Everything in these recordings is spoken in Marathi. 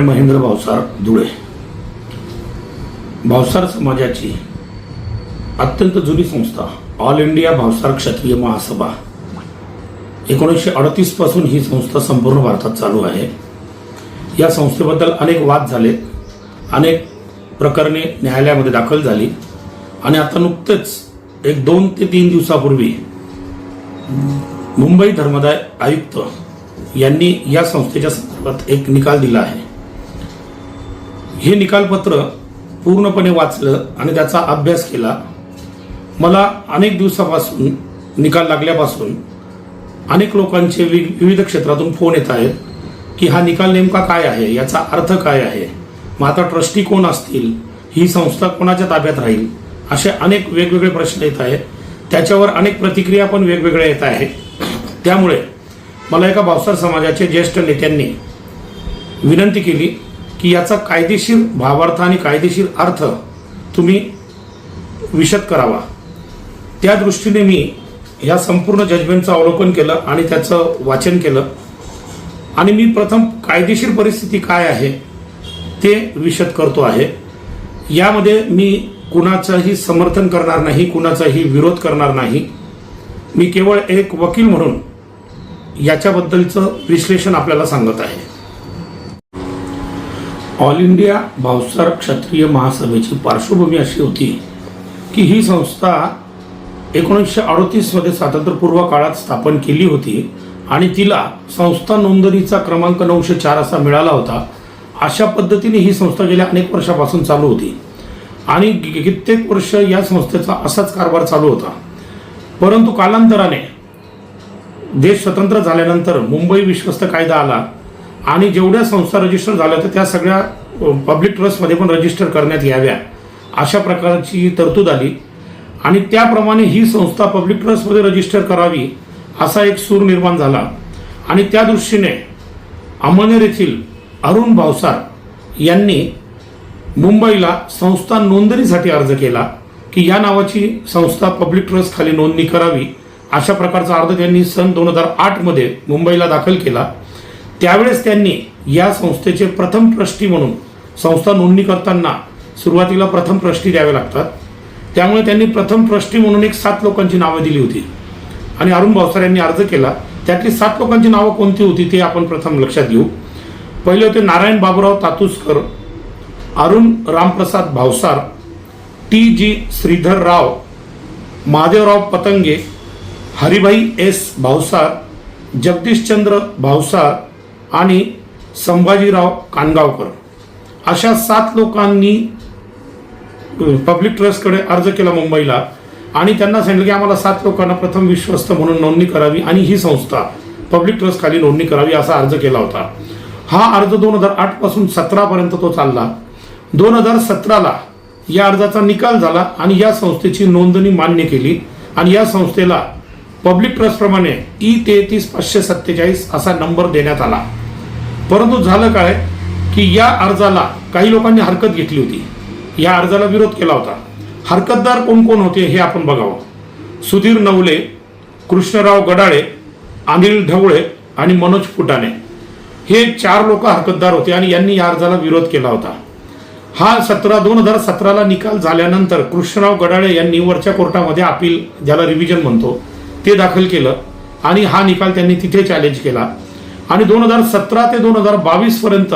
महेंद्र भावसार धुळे. भावसार समाजाची अत्यंत जुनी संस्था ऑल इंडिया भावसार क्षत्रिय महासभा. एकोणीसशे अडतीसपासून ही संस्था संपूर्ण भारतात चालू आहे. या संस्थेबद्दल अनेक वाद झाले अनेक प्रकरणे न्यायालयामध्ये दाखल झाली आणि आता नुकतेच एक दोन ते तीन दिवसापूर्वी मुंबई धर्मदाय आयुक्त यांनी या संस्थेच्या संदर्भात एक निकाल दिला आहे. हे निकालपत्र पूर्णपणे वाचलं आणि त्याचा अभ्यास केला. मला अनेक दिवसापासून निकाल लागल्यापासून अनेक लोकांचे वि- विविध क्षेत्रातून फोन येत आहेत की हा निकाल नेमका काय आहे? याचा अर्थ काय आहे? मग आता ट्रस्टी कोण असतील? ही संस्था कोणाच्या ताब्यात राहील? असे अनेक वेगवेगळे प्रश्न येत आहेत. त्याच्यावर अनेक प्रतिक्रिया पण वेगवेगळ्या येत आहेत. त्यामुळे मला एका भावसार समाजाचे ज्येष्ठ नेत्यांनी विनंती केली की याचा कायदेशीर भावार्थ आणि कायदेशीर अर्थ तुम्ही विशद करावा. त्या दृष्टीने मी ह्या संपूर्ण जजमेंटचं अवलोकन केलं आणि त्याचं वाचन केलं. आणि मी प्रथम कायदेशीर परिस्थिती काय आहे ते विशद करतो आहे. यामध्ये मी कुणाचंही समर्थन करणार नाही कुणाचाही विरोध करणार नाही. मी केवळ एक वकील म्हणून याच्याबद्दलचं विश्लेषण आपल्याला सांगत आहे. ऑल इंडिया भावसार क्षत्रिय महासभेची पार्श्वभूमी अशी होती की ही संस्था एकोणीसशे अडतीसमध्ये स्वातंत्र्यपूर्व काळात स्थापन केली होती आणि तिला संस्था नोंदणीचा क्रमांक नऊशे चार असा मिळाला होता. अशा पद्धतीने ही संस्था गेल्या अनेक वर्षापासून चालू होती आणि कित्येक वर्ष या संस्थेचा असाच कारभार चालू होता. परंतु कालांतराने देश स्वतंत्र झाल्यानंतर मुंबई विश्वस्त कायदा आला. आणि जेवढ्या संस्था रजिस्टर झाल्या तर त्या सगळ्या पब्लिक ट्रस्टमध्ये पण रजिस्टर करण्यात याव्या. अशा प्रकारची तरतूद आली. आणि त्याप्रमाणे ही संस्था पब्लिक ट्रस्टमध्ये रजिस्टर करावी असा एक सूर निर्माण झाला. आणि त्या दृष्टीने अमळनेर येथील अरुण भावसार यांनी मुंबईला संस्था नोंदणीसाठी अर्ज केला की या नावाची संस्था पब्लिक ट्रस्ट खाली नोंदणी करावी अशा प्रकारचा अर्ज त्यांनी सन दोन हजार आठमध्ये मुंबईला दाखल केला. त्यावेळेस त्यांनी या संस्थेचे प्रथम ट्रस्टी म्हणून संस्था नोंदणी करताना सुरुवातीला प्रथम ट्रस्टी द्यावे लागतात. त्यामुळे त्यांनी प्रथम ट्रस्टी म्हणून एक सात लोकांची नावं दिली होती. आणि अरुण भावसार यांनी अर्ज केला. त्यातली सात लोकांची नावं कोणती होती ते आपण प्रथम लक्षात घेऊ. पहिले होते Narayan Baburao Tatuskar Arun Ramprasad Bhavsar T G Shridhar Rao Mahadevrao Patange Haribhai S Bhavsar Jagdishchandra Bhavsar आणि संभाजीराव कानगावकर. अशा सात लोकांनी पब्लिक ट्रस्टकडे अर्ज केला मुंबईला आणि त्यांना सांगितलं की आम्हाला सात लोकांना प्रथम विश्वस्त म्हणून नोंदणी करावी आणि ही संस्था पब्लिक ट्रस्ट खाली नोंदणी करावी असा अर्ज केला होता. हा अर्ज दोन हजार आठपासून सतरापर्यंत तो चालला. दोन हजार सतराला या अर्जाचा निकाल झाला आणि या संस्थेची नोंदणी मान्य केली आणि या संस्थेला पब्लिक ट्रस्टप्रमाणे ई तेहतीस पाचशे सत्तेचाळीस असा नंबर देण्यात आला. परंतु झालं काय की या अर्जाला काही लोकांनी हरकत घेतली होती. या अर्जाला विरोध केला होता. हरकतदार कोण कोण होते हे आपण बघावं. सुधीर नवले कृष्णराव गडाळे अनिल ढवळे आणि मनोज फुटाणे. हे चार लोक हरकतदार होते आणि यांनी या अर्जाला विरोध केला होता. हा सतरा दोन हजार सतराला निकाल झाल्यानंतर कृष्णराव गडाळे यांनी वरच्या कोर्टामध्ये अपील ज्याला रिव्हिजन म्हणतो ते दाखल केलं आणि हा निकाल त्यांनी तिथे चॅलेंज केला. आणि दोन हजार सतरा ते दोन हजार बावीस पर्यंत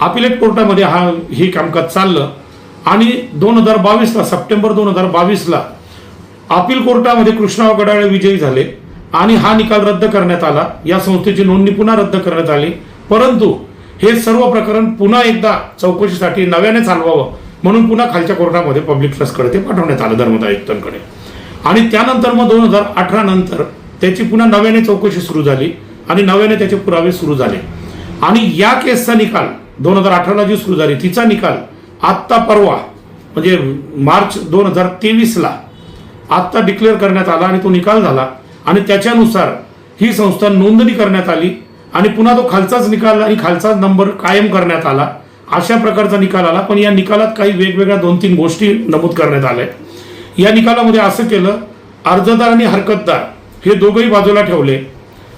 अपिलेट कोर्टामध्ये हा हे कामकाज चाललं. आणि दोन हजार बावीसला सप्टेंबर दोन हजार बावीसला अपील कोर्टामध्ये कृष्णराव गडाळे विजयी झाले आणि हा निकाल रद्द करण्यात आला. या संस्थेची नोंदणी पुन्हा रद्द करण्यात आली. परंतु हे सर्व प्रकरण पुन्हा एकदा चौकशीसाठी नव्याने चालवावं म्हणून पुन्हा खालच्या कोर्टामध्ये पब्लिक ट्रस्टकडे ते पाठवण्यात आलं धर्मदा आयुक्तांकडे. आणि त्यानंतर मग दोन हजार अठरा नंतर त्याची पुन्हा नव्याने चौकशी सुरू झाली. आणि नव्याने त्याचे पुरावे सुरू झाले. आणि या केसचा निकाल दोन हजार अठराला जी सुरू झाली तिचा निकाल आत्ता परवा म्हणजे मार्च दोन हजार तेवीसला आत्ता डिक्लेअर करण्यात आला आणि तो निकाल झाला. आणि त्याच्यानुसार ही संस्था नोंदणी करण्यात आली आणि पुन्हा तो खालचाच निकाल आणि खालचाच नंबर कायम करण्यात आला. अशा प्रकारचा निकाल आला. पण या निकालात काही वेगवेगळ्या दोन तीन गोष्टी नमूद करण्यात आल्या. या निकालामध्ये असं केलं अर्जदार आणि हरकतदार हे दोघंही बाजूला ठेवले.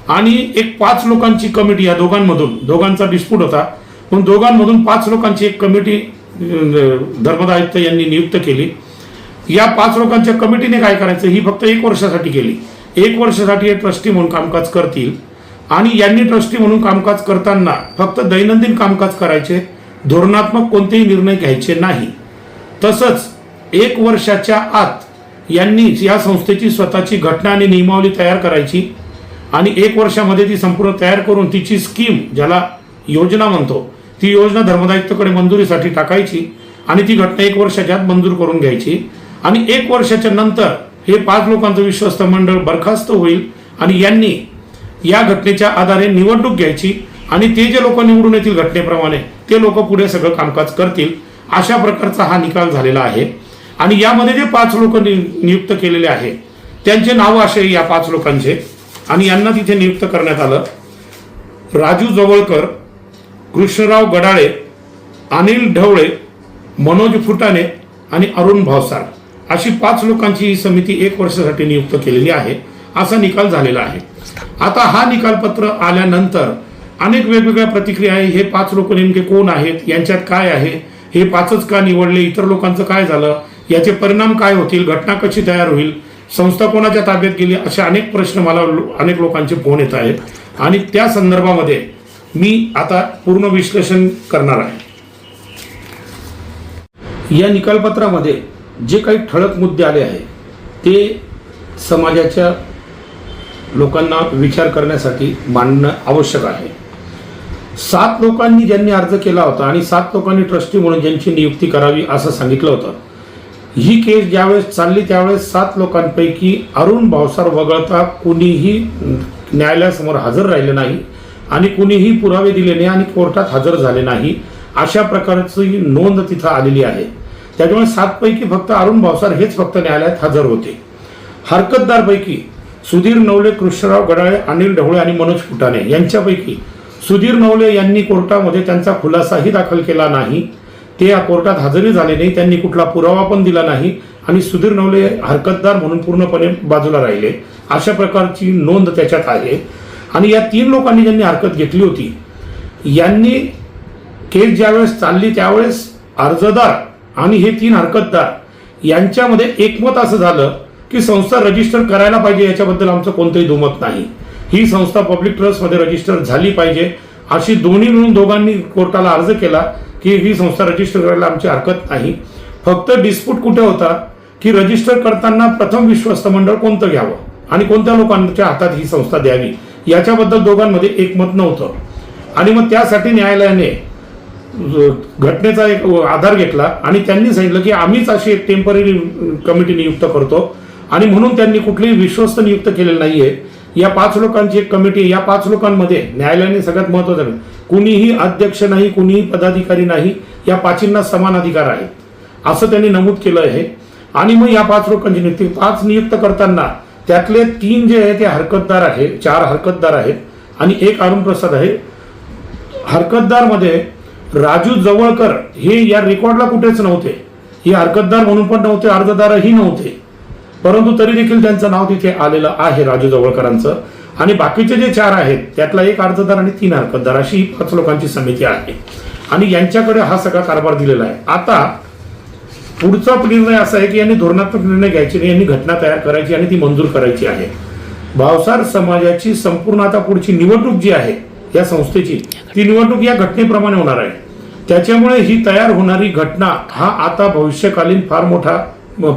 आणि एक पाच लोकांची कमिटी या दोघांमधून दोघांचा डिस्प्यूट होता. पण दोघांमधून पाच लोकांची एक कमिटी धर्मदायुक्त यांनी नियुक्त केली. या पाच लोकांच्या कमिटीने काय करायचं? ही फक्त एक वर्षासाठी केली. एक वर्षासाठी हे ट्रस्टी म्हणून कामकाज करतील. आणि यांनी ट्रस्टी म्हणून कामकाज करताना फक्त दैनंदिन कामकाज करायचे. धोरणात्मक कोणतेही निर्णय घ्यायचे नाही. तसंच एक वर्षाच्या आत यांनी या संस्थेची स्वतःची घटना आणि नियमावली तयार करायची. आणि एक वर्षामध्ये ती संपूर्ण तयार करून तिची स्कीम ज्याला योजना म्हणतो ती योजना धर्मदायित्वाकडे मंजुरीसाठी टाकायची आणि ती घटना एक वर्षाच्या आत मंजूर करून घ्यायची. आणि एक वर्षाच्या नंतर हे पाच लोकांचं विश्वस्त मंडळ बरखास्त होईल आणि यांनी या घटनेच्या आधारे निवडणूक घ्यायची आणि ते जे लोक निवडून येतील घटनेप्रमाणे ते लोक पुढे सगळं कामकाज करतील. अशा प्रकारचा हा निकाल झालेला आहे. आणि यामध्ये जे पाच लोक नियुक्त केलेले आहे त्यांचे नाव असे या पाच लोकांचे. आणि यांना तिथे नियुक्त करण्यात आलं. राजू जवळकर कृष्णराव गडाळे अनिल ढवळे मनोज फुटाणे आणि अरुण भावसार अशी पाच लोकांची ही समिती एक वर्षासाठी नियुक्त केलेली आहे. असा निकाल झालेला आहे. आता हा निकालपत्र आल्यानंतर अनेक वेगवेगळ्या प्रतिक्रिया आहे. हे पाच लोक नेमके कोण आहेत? यांच्यात काय आहे? हे पाचच का निवडले? इतर लोकांचं काय झालं? याचे परिणाम काय होतील? घटना कशी तयार होईल? संस्था कोणाच्या ताब्यात गेली असे अनेक प्रश्न मला अनेक लोकांचे फोन येत आहेत. आणि त्या संदर्भामध्ये मी आता पूर्ण विश्लेषण करणार आहे. या निकालपत्रामध्ये जे काही ठळक मुद्दे आले आहेत ते समाजाच्या लोकांना विचार करण्यासाठी मांडणं आवश्यक आहे. सात लोकांनी ज्यांनी अर्ज केला होता आणि सात लोकांनी ट्रस्टी म्हणून ज्यांची नियुक्ती करावी असं सांगितलं होतं ही केस ज्यावेळेस चालली त्यावेळेस सात लोकांपैकी अरुण भावसार वगळता कुणीही न्यायालयासमोर हजर राहिले नाही आणि कुणीही पुरावे दिले नाही आणि कोर्टात हजर झाले नाही अशा प्रकारची नोंद तिथं आलेली आहे. त्याच्यामुळे सातपैकी फक्त अरुण भावसार हेच फक्त न्यायालयात हजर होते. हरकतदारपैकी सुधीर नवले कृष्णराव गडाळे अनिल ढवळे आणि मनोज फुटाणे यांच्यापैकी सुधीर नवले यांनी कोर्टामध्ये त्यांचा खुलासाही दाखल केला नाही. ते या कोर्टात हजरही झाले नाही त्यांनी कुठला पुरावा पण दिला नाही आणि सुधीर नवले हरकतदार म्हणून पूर्णपणे बाजूला राहिले. अशा प्रकारची नोंद त्याच्यात आहे. आणि या तीन लोकांनी ज्यांनी हरकत घेतली होती यांनी केस ज्यावेळेस चालली त्यावेळेस अर्जदार आणि हे तीन हरकतदार यांच्यामध्ये एकमत असं झालं की संस्था रजिस्टर करायला पाहिजे याच्याबद्दल आमचं कोणतंही दुमत नाही. ही संस्था पब्लिक ट्रस्टमध्ये रजिस्टर झाली पाहिजे अशी दोन्ही मिळून दोघांनी कोर्टाला अर्ज केला. की ही संस्था रजिस्टर करायला आमची हरकत नाही. फक्त डिस्प्यूट कुठे होता की रजिस्टर करताना प्रथम विश्वस्त मंडळ कोणतं घ्यावं आणि कोणत्या लोकांच्या हातात ही संस्था द्यावी याच्याबद्दल दोघांमध्ये एकमत नव्हतं. आणि मग त्यासाठी न्यायालयाने घटनेचा एक आधार घेतला आणि त्यांनी सांगितलं की आम्हीच अशी एक टेंपररी कमिटी नियुक्त करतो आणि म्हणून त्यांनी कुठलीही विश्वस्त नियुक्त केलेलं नाहीये. या पाच लोकांची एक कमिटी या पाच लोकांमध्ये न्यायालयाने सगळ्यात महत्वाचं कुणीही अध्यक्ष नाही कुणीही पदाधिकारी नाही या पाचींना समान अधिकार आहेत. असं त्यांनी नमूद केलं आहे. आणि मग या पाच लोकांची नियुक्ती पाच नियुक्त करताना त्यातले तीन जे आहे ते हरकतदार आहे चार हरकतदार आहेत आणि एक अरुण प्रसाद आहे. हरकतदार राजू जवळकर हे या रेकॉर्डला कुठेच नव्हते. हे हरकतदार म्हणून पण नव्हते अर्जदारही नव्हते. परंतु तरी देखील त्यांचं नाव तिथे आलेलं आहे राजू जवळकरांचं. आणि बाकीचे जे चार आहेत त्यातला एक अर्जदार आणि तीन हरकतदार अशी ही पाच लोकांची समिती आहे. आणि यांच्याकडे हा सगळा कारभार दिलेला आहे. आता पुढचा निर्णय असा आहे की यांनी धोरणात्मक निर्णय घ्यायचे नाही यांनी घटना तयार करायची आणि ती मंजूर करायची आहे. भावसार समाजाची संपूर्ण आता पुढची निवडणूक जी आहे या संस्थेची ती निवडणूक या घटनेप्रमाणे होणार आहे. त्याच्यामुळे ही तयार होणारी घटना हा आता भविष्यकालीन फार मोठा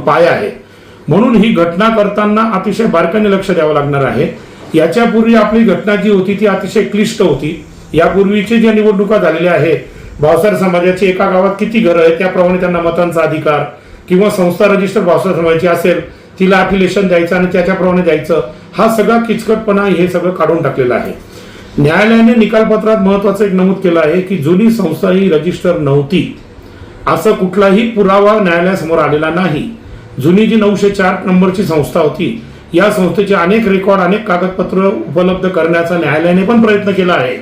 पाया आहे. म्हणून ही घटना करताना अतिशय बारकाईने लक्ष द्यावं लागणार आहे. याच्यापूर्वी आपली घटना जी होती ती अतिशय क्लिष्ट होती. यापूर्वीची ज्या निवडणुका झालेल्या आहेत भावसार समाजाची एका गावात किती घरं आहेत त्याप्रमाणे त्यांना मतांचा अधिकार किंवा संस्था रजिस्टर भावसार समाजाची असेल तिला अफिलेशन द्यायचं आणि त्याच्याप्रमाणे द्यायचं हा सगळा किचकटपणा हे सगळं काढून टाकलेलं आहे. न्यायालयाने निकालपत्रात महत्वाचं एक नमूद केलं आहे की जुनी संस्था ही रजिस्टर नव्हती. असं कुठलाही पुरावा न्यायालयासमोर आलेला नाही. जुनी जी नऊशे चार नंबरची संस्था होती या संस्थेचे अनेक रेकॉर्ड अनेक कागदपत्र उपलब्ध करण्याचा न्यायालयाने पण प्रयत्न केला आहे.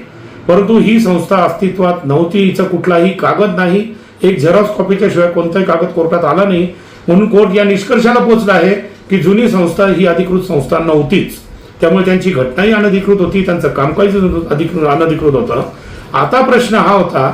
परंतु ही संस्था अस्तित्वात नव्हती हिचा कुठलाही कागद नाही. एक झेरॉक्स कॉपीच्या शिवाय कोणताही कागद कोर्टात आला नाही. म्हणून कोर्ट या निष्कर्षाला पोहोचला आहे की जुनी संस्था ही अधिकृत संस्था नव्हतीच. त्यामुळे त्यांची घटनाही अनधिकृत होती त्यांचं कामकाज अधिकृत अनधिकृत होतं. आता प्रश्न हा होता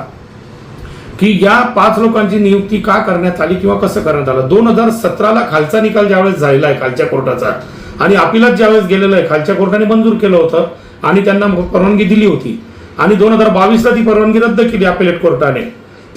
की या पाच लोकांची नियुक्ती का करण्यात आली किंवा कसं करण्यात आलं? दोन हजार सतराला खालचा निकाल ज्यावेळेस झालेला आहे खालच्या कोर्टाचा आणि अपिलात ज्यावेळेस गेलेलं आहे खालच्या कोर्टाने मंजूर केलं होतं आणि त्यांना परवानगी दिली होती. आणि दोन हजार बावीसला ती परवानगी रद्द केली अपिलेट कोर्टाने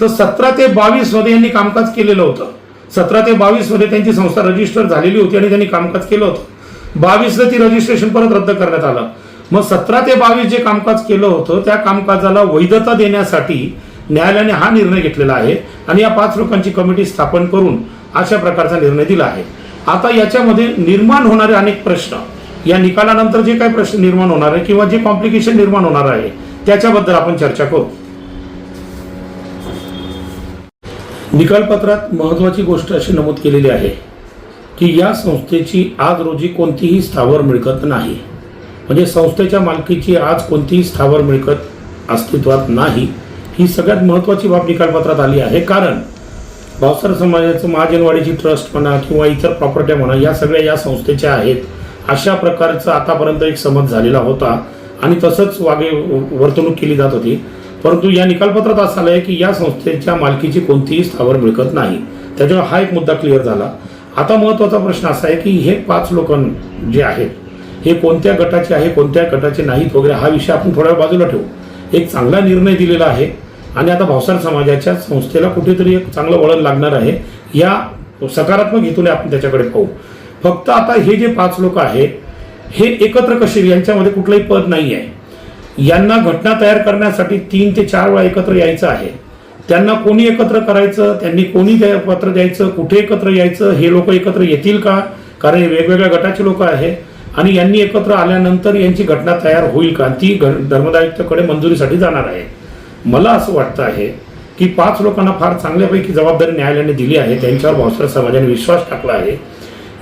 तर सतरा ते बावीसमध्ये यांनी कामकाज केलेलं होतं. सतरा ते बावीसमध्ये त्यांची संस्था रजिस्टर झालेली होती आणि त्यांनी कामकाज केलं होतं. बावीसला ती रजिस्ट्रेशन परत रद्द करण्यात आलं. मग सतरा ते बावीस जे कामकाज केलं होतं त्या कामकाजाला वैधता देण्यासाठी न्यायालयाने हा निर्णय घेतलेला आहे आणि या पाच लोकांची कमिटी स्थापन करून अशा प्रकारचा निर्णय दिला आहे. आता याच्यामध्ये निर्माण होणारे अनेक प्रश्न. या निकालानंतर जे काही प्रश्न निर्माण होणार आहे किंवा जे कॉम्प्लिकेशन निर्माण होणार आहे त्याच्याबद्दल आपण चर्चा करू. निकालपत्रात महत्वाची गोष्ट अशी नमूद केलेली आहे की या संस्थेची आज रोजी कोणतीही स्थावर मिळकत नाही. म्हणजे संस्थेच्या मालकीची आज कोणतीही स्थावर मिळकत अस्तित्वात नाही. ही सगळ्यात महत्वाची बाब निकालपत्रात आली आहे. कारण भावसर समाजाचं महाजनवाडीची ट्रस्ट म्हणा किंवा इतर प्रॉपर्ट्या म्हणा या सगळ्या या संस्थेच्या आहेत. अशा प्रकारचं आतापर्यंत एक समज झालेला होता आणि तसंच वागे वर्तणूक केली जात होती. परंतु या निकालपत्रात असं आलं आहे की या संस्थेच्या मालकीची कोणतीही स्थावर मिळकत नाही. त्याच्यावर हा एक मुद्दा क्लिअर झाला. आता महत्त्वाचा प्रश्न असा आहे की हे पाच लोक जे आहेत हे कोणत्या गटाचे आहे कोणत्या गटाचे नाहीत वगैरे हा विषय आपण थोड्या बाजूला ठेवू. एक चांगला निर्णय दिलेला आहे. आणि आता भावसार समाजाच्या संस्थेला कुठेतरी एक चांगलं वळण लागणार आहे. या सकारात्मक हेतूने आपण त्याच्याकडे पाहू. फक्त आता हे जे पाच लोक आहेत हे एकत्र कसे यांच्यामध्ये कुठलंही पद नाही आहे यांना घटना तयार करण्यासाठी तीन ते चार वेळा एकत्र यायचं आहे. त्यांना कोणी एकत्र करायचं त्यांनी कोणी पत्र द्यायचं कुठे एकत्र यायचं हे लोक एकत्र येतील का? कारण हे वेगवेगळ्या गटाचे लोक आहे आणि यांनी एकत्र आल्यानंतर यांची घटना तयार होईल का? ती घ- धर्मदायुक्ताकडे मंजुरीसाठी जाणार आहे. मला असं वाटतं आहे की पाच लोकांना फार चांगल्यापैकी जबाबदारी न्यायालयाने दिली आहे त्यांच्यावर भावसर समाजाने विश्वास टाकला आहे.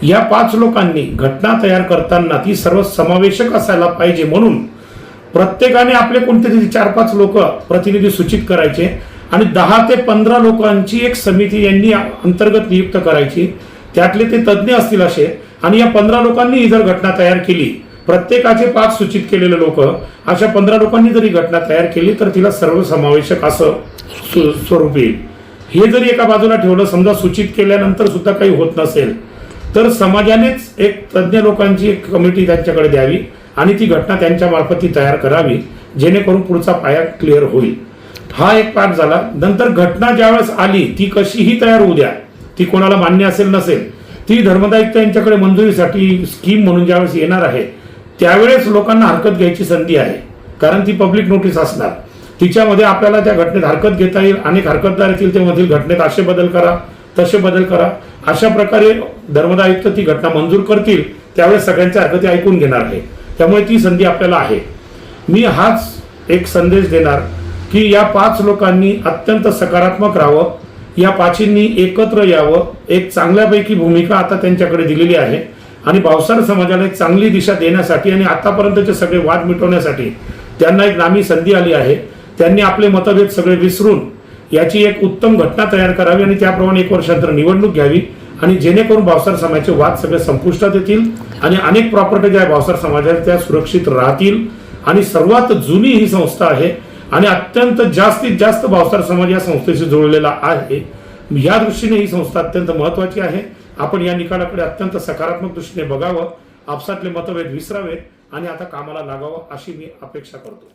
या पाच लोकांनी घटना तयार करताना ती सर्व समावेशक असायला पाहिजे म्हणून प्रत्येकाने आपले कोणतेतरी चार पाच लोक प्रतिनिधी सूचित करायचे आणि दहा ते पंधरा लोकांची एक समिती यांनी अंतर्गत नियुक्त करायची. त्यातले ते तज्ज्ञ असतील असे आणि या पंधरा लोकांनी ही जर घटना तयार केली प्रत्येकाचे पाच सूचित केलेले लोक अशा पंधरा लोकांनी जरी घटना तयार केली तर तिला सर्वसमावेशक असं स्वरूप येईल. हे जरी एका बाजूला ठेवलं समजा सूचित केल्यानंतर सुद्धा काही होत नसेल तर समाजानेच एक तज्ज्ञ लोकांची एक कमिटी त्यांच्याकडे द्यावी आणि ती घटना त्यांच्या मार्फत ती तयार करावी जेणेकरून पुढचा पाया क्लिअर होईल. हा एक पाठ झाला. नंतर घटना ज्यावेळेस आली ती कशीही तयार होऊ द्या. ती कोणाला मान्य असेल नसेल. ती धर्मदायिकता यांच्याकडे मंजुरीसाठी स्कीम म्हणून ज्यावेळेस येणार आहे त्यावेळेस लोकांना हरकत घ्यायची संधी आहे. कारण ती पब्लिक नोटीस असणार. तिच्यामध्ये आपल्याला त्या घटनेत हरकत घेता येईल. अनेक हरकतदार येतील त्यामधील घटनेत असे बदल करा तसे बदल करा. अशा प्रकारे धर्मदायुक्त ती घटना मंजूर करतील. त्यावेळेस सगळ्यांच्या हरकती ऐकून घेणार आहे. त्यामुळे ती संधी आपल्याला आहे. मी हाच एक संदेश देणार की या पाच लोकांनी अत्यंत सकारात्मक राहावं. या पाचींनी एकत्र यावं. एक चांगल्यापैकी भूमिका आता त्यांच्याकडे दिलेली आहे. आणि भावसार समाजाला एक चांगली दिशा देण्यासाठी आणि आतापर्यंतचे सगळे वाद मिटवण्यासाठी त्यांना एक नामी संधी आली आहे. त्यांनी आपले मतभेद सगळे विसरून याची एक उत्तम घटना तयार करावी आणि त्याप्रमाणे एक वर्षांतर निवडणूक घ्यावी आणि जेणेकरून भावसार समाजाचे वाद सगळे संपुष्टात येतील आणि अनेक प्रॉपर्टी ज्या भावसार समाजाच्या त्या सुरक्षित राहतील. आणि सर्वात जुनी ही संस्था आहे आणि अत्यंत जास्तीत जास्त भावसार समाज या संस्थेशी जुळलेला आहे. या दृष्टीने ही संस्था अत्यंत महत्वाची आहे. आपण या निकालाकडे अत्यंत सकारात्मक दृष्टीने बघावं आपसातले मतभेद विसरावेत आणि आता कामाला लागावं अशी मी अपेक्षा करतो.